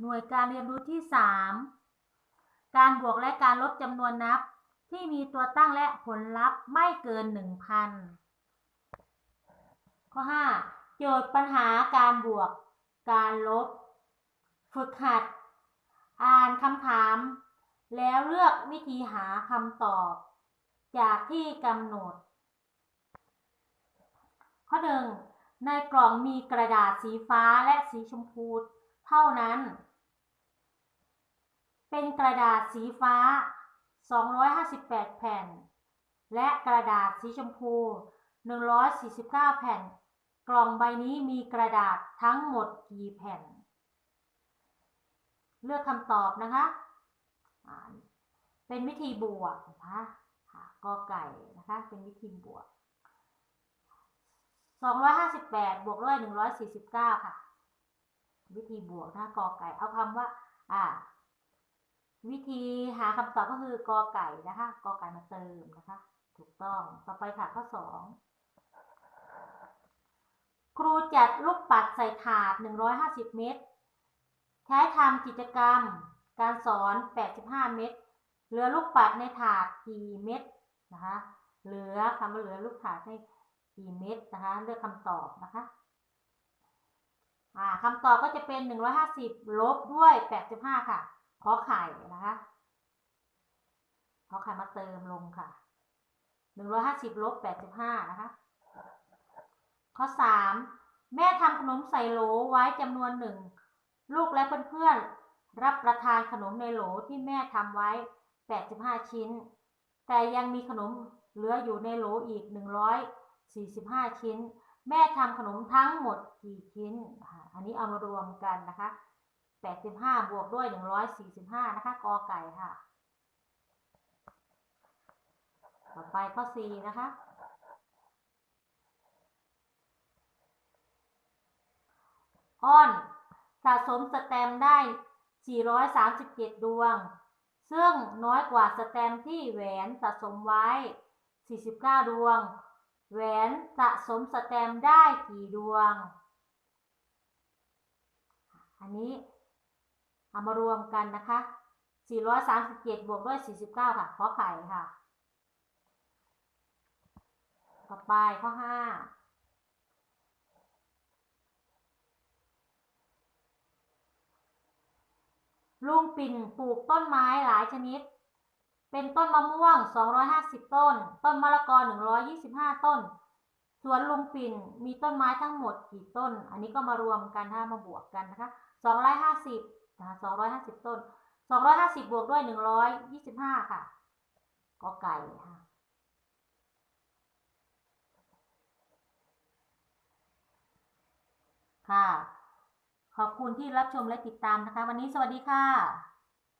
หน่วยการเรียนรู้ที่ 3 การบวกและการลบจำนวนนับ ที่มีตัวตั้งและผลลัพธ์ไม่เกิน 1,000 ข้อ 5 โจทย์ปัญหาการบวก การลบ ฝึกหัด อ่านคำถาม แล้วเลือกวิธีหาคำตอบ จากที่กำหนด ข้อ 1 ในกล่องมีกระดาษสีฟ้าและสีชมพูเท่านั้น เป็นกระดาษสีฟ้า 258 แผ่น และกระดาษสีชมพู 149 แผ่น กล่องใบนี้มีกระดาษทั้งหมดกี่แผ่น เลือกคำตอบนะคะ เป็นวิธีบวกนะคะค่ะกอไก่นะคะ เป็นวิธีบวก 258 บวกด้วย 149 ค่ะ วิธีบวกนะกอไก่ เอาคำว่า อ่า วิธีหาคำตอบก็คือกอไก่นะคะกอไก่มาเติมนะคะ ถูกต้องต่อไปค่ะข้อ2ครูจัดลูกปัดใส่ถาด 150 เม็ดใช้ทำกิจกรรม การสอน 85 เม็ดเหลือลูกปัดในถาดกี่เม็ดนะคะ เหลือคำว่าเหลือลูกถาดให้กี่เม็ดนะคะ เลือกคำตอบนะคะอ่าคำตอบก็จะเป็น 150 ลบด้วย 85 ค่ะ ขอไข่นะคะขอไข่มาเติมลงค่ะ150ลบ85นะคะ ข้อ3แม่ทำขนมใส่โหลไว้จำนวนหนึ่งลูกและเพื่อนๆรับประทานขนมในโหลที่แม่ทำไว้ 85 ชิ้น แต่ยังมีขนมเหลืออยู่ในโหลอีก 145 ชิ้น แม่ทำขนมทั้งหมดกี่ชิ้น อันนี้เอามารวมกันนะคะ 85 บวกด้วย 145 นะคะ กอไก่ค่ะ ต่อไปข้อ 4 นะคะ อ้อนสะสมสแตมได้ 437 ดวง ซึ่งน้อยกว่าสแตมที่แหวนสะสมไว้ 49 ดวง แหวนสะสมสแตมได้กี่ดวงอันนี้ เอามารวมกันนะคะ 437 บวกด้วย 49 ค่ะ ขอไข่ค่ะ ต่อไปข้อ 5ลุงปิ่นปลูกต้นไม้หลายชนิด เป็นต้นมะม่วง 250 ต้น ต้นมะละกอ 125 ต้น สวนลุงปิ่นมีต้นไม้ทั้งหมดกี่ต้น อันนี้ก็มารวมกันถ้ามาบวกกันนะคะ 250 นะคะ250ต้น250บวกด้วย125ค่ะก็ไก่ค่ะค่ะ ขอบคุณที่รับชมและติดตามนะคะ วันนี้สวัสดีค่ะ